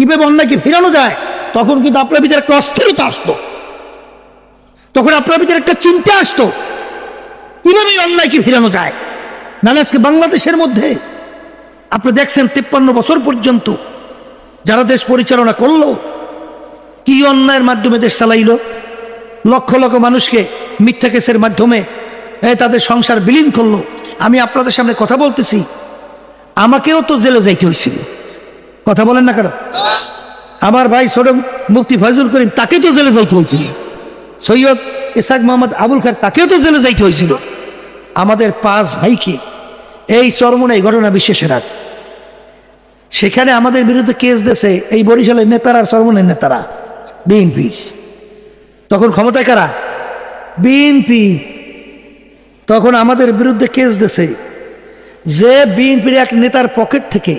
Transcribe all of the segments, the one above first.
কীভাবে অন্যায়কে ফিরানো যায়? তখন কিন্তু আপনার ভিতরে একটা অস্থিরতা আসতো। তখন আপনার ভিতরে একটা চিন্তা আসতো, কীভাবে অন্যায়কে ফিরানো যায়? নাহলে আজকে বাংলাদেশের মধ্যে আপনি দেখছেন তিপ্পান্ন বছর পর্যন্ত যারা দেশ পরিচালনা করল, কি অন্যায়ের মাধ্যমে দেশ চালাইলো? লক্ষ লক্ষ মানুষকে মিথ্যা কেসের মাধ্যমে তাদের সংসার বিলীন করল। আমি আপনাদের সামনে কথা বলতেছি, আমাকেও তো জেলে যাইতে হয়েছিল। কথা বলেন না কেন? আমার ভাই ছোট মুক্তি ফয়জুল করিম তাকে তো জেলে যাইতে হয়েছিল। সৈয়দ ইসাক মোহাম্মদ আবুল খার তাকেও তো জেলে যাইতে হয়েছিল। আমাদের পাঁচ ভাইকে এই চরমনে এই ঘটনা বিশেষের আগ সেখানে আমাদের বিরুদ্ধে কেস দেশে এই বরিশালের নেতারা চরমনের নেতারা বিএনপি তখন ক্ষমতায় কারা? বিএনপি তখন আমাদের বিরুদ্ধে কেস দেশে যে বিএনপির এক নেতার পকেট থেকে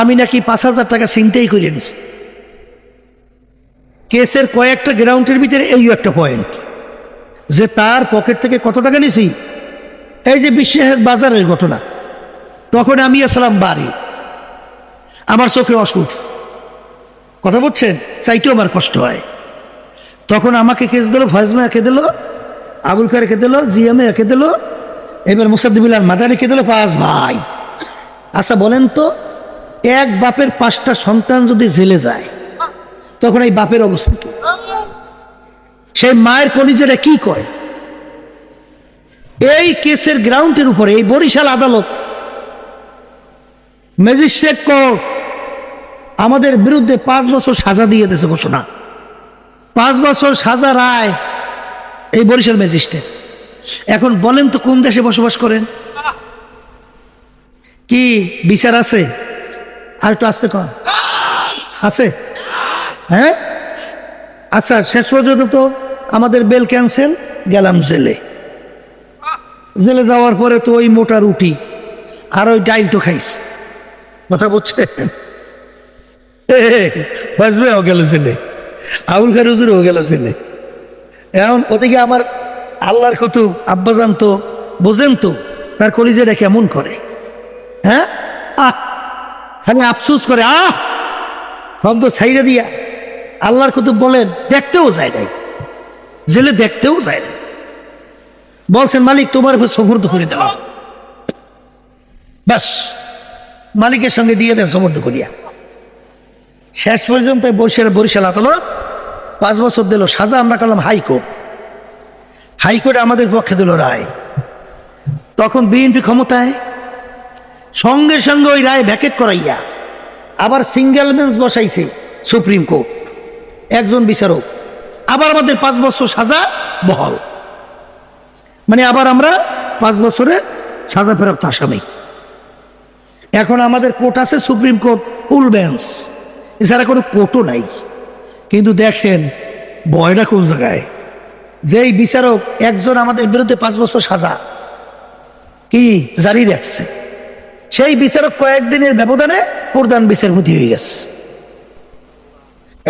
আমি নাকি পাঁচ হাজার টাকা ছিনতেই করে নিছি কেসের কয়েকটা গ্রাউন্ডের ভিতরে এই একটা পয়েন্ট যে তার পকেট থেকে কত টাকা নিছি এই যে বিশ্বের বাজারের ঘটনা। তখন আমি আসলাম বাড়ি। আমার চোখে অসুখ। কথা বলছেন? চাইতেও আমার কষ্ট হয়। তখন আমাকে কেস দিল, ফয়জমা একে দিল, আবুল খার একে দিল জিএমএ একে দিল, এবার মুসাদ্দিবিল্লাহ মাদারি কে দিল? পাঁচ ভাই। আচ্ছা বলেন তো এক বাপের পাঁচটা সন্তান যদি জেলে যায়, তখন এই বাপের অবস্থা কি? সেই মায়ের কলিজেরা কি করে? এই কেসের গ্রাউন্ডের উপরে, এই বরিশাল আদালত, ম্যাজিস্ট্রেট কোর্ট আমাদের বিরুদ্ধে পাঁচ বছর সাজা দিয়ে দিয়েছে ঘোষণা। পাঁচ বছর সাজা রায় এই বরিশাল ম্যাজিস্ট্রেট। এখন বলেন তো কোন দেশে বসবাস করেন? কি বিচার আছে? আর একটু আসতে কর। আছে? হ্যাঁ? আচ্ছা শেষ পর্যন্ত তো আমাদের বেল ক্যান্সেল, গেলাম জেলে। জেলে যাওয়ার পরে তো ওই মোটা রুটি আর ওই ডাইল তো খাইস। কথা বলছেন বাজবেও গেল জেলে। আবুল খার হুজুরও গেল জেলে। এখন ওদিকে আমার আল্লাহর কত আব্বা জানতো বোঝেন তো, তার কলিজেরা কেমন করে? হ্যাঁ? আহ! খালি আফসুস করে, আহ! শব্দ ছাইড়ে দিয়া আল্লাহর কুতুব বলেন, দেখতেও যায় নাই। জেলে দেখতেও যায় না বলছেন, মালিক, তোমার উপর সফর্দ করে দেওয়া ব্যাস, মালিকের সঙ্গে দিয়ে দেন সমর্থ করিয়া। শেষ পর্যন্ত বরিশাল বরিশাল আদালত পাঁচ বছর দিল, সাজা আমরা করলাম হাইকোর্ট। হাইকোর্টে আমাদের পক্ষে দিল রায়। তখন বিএনপি ক্ষমতায় সঙ্গে সঙ্গে ওই রায় ভ্যাকেট করাইয়া আবার সিঙ্গেল বেঞ্চ বসাইছে সুপ্রিম কোর্ট। একজন বিচারক। আবার আমাদের পাঁচ বছর সাজা বহল। মানে আবার আমরা পাঁচ বছরে সাজা ফেরত আসামি। এখন আমাদের কোর্ট আছে সুপ্রিম কোর্ট ফুল বেঞ্চ। এছাড়া কোনো কোর্টও নাই। কিন্তু দেখেন, ভয়টা কোন জায়গায়? যেই বিচারক একজন আমাদের বিরুদ্ধে পাঁচ বছর সাজা, কি জারি রাখছে? সেই বিচারক কয়েকদিনের ব্যবধানে প্রধান বিচারপতি হয়ে গেছে।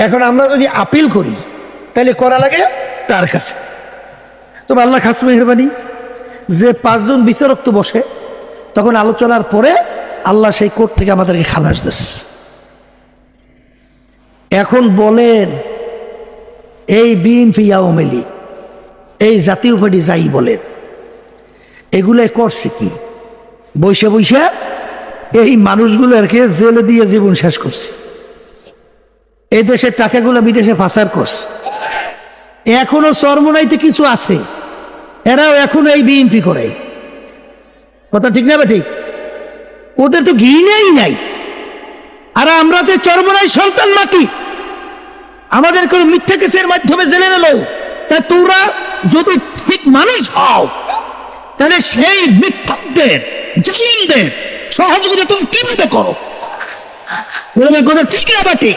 এখন আমরা যদি আপিল করি, তাহলে করা লাগে তার কাছে। তবে আল্লাহ খাস মেহরবানি, যে পাঁচজন বিচারক তো বসে, তখন আলোচনার পরে আল্লাহ সেই কোর্ট থেকে আমাদেরকে খালাস দিচ্ছে এখন বলেন, এই বিএনপি আওয়ামী লীগ, এই জাতীয় পার্টি যাই বলেন এগুলো করছে কি? বৈশা বৈশা এই মানুষগুলোকে জেলে দিয়ে জীবন শেষ করছে। এই দেশের টাকাগুলো বিদেশে পাচার করছে। এখনও চরমনাইতে কিছু আছে। এরাও এখনও এই বিএনপি করে। কথা ঠিক না ঠিক ওদের তো ঘৃণাই নাই। আর আমরা তো চরমনাই সন্তান মাটি আমাদের কোনো মিথ্যা কেসের মাধ্যমে জেলে নিল তা তোমরা যদি ঠিক মানুষ হও, তাহলে সেই মিথ্যকদের জালিমদের সহযোগিতা তুমি কীভাবে করো? ঠিক না বা ঠিক?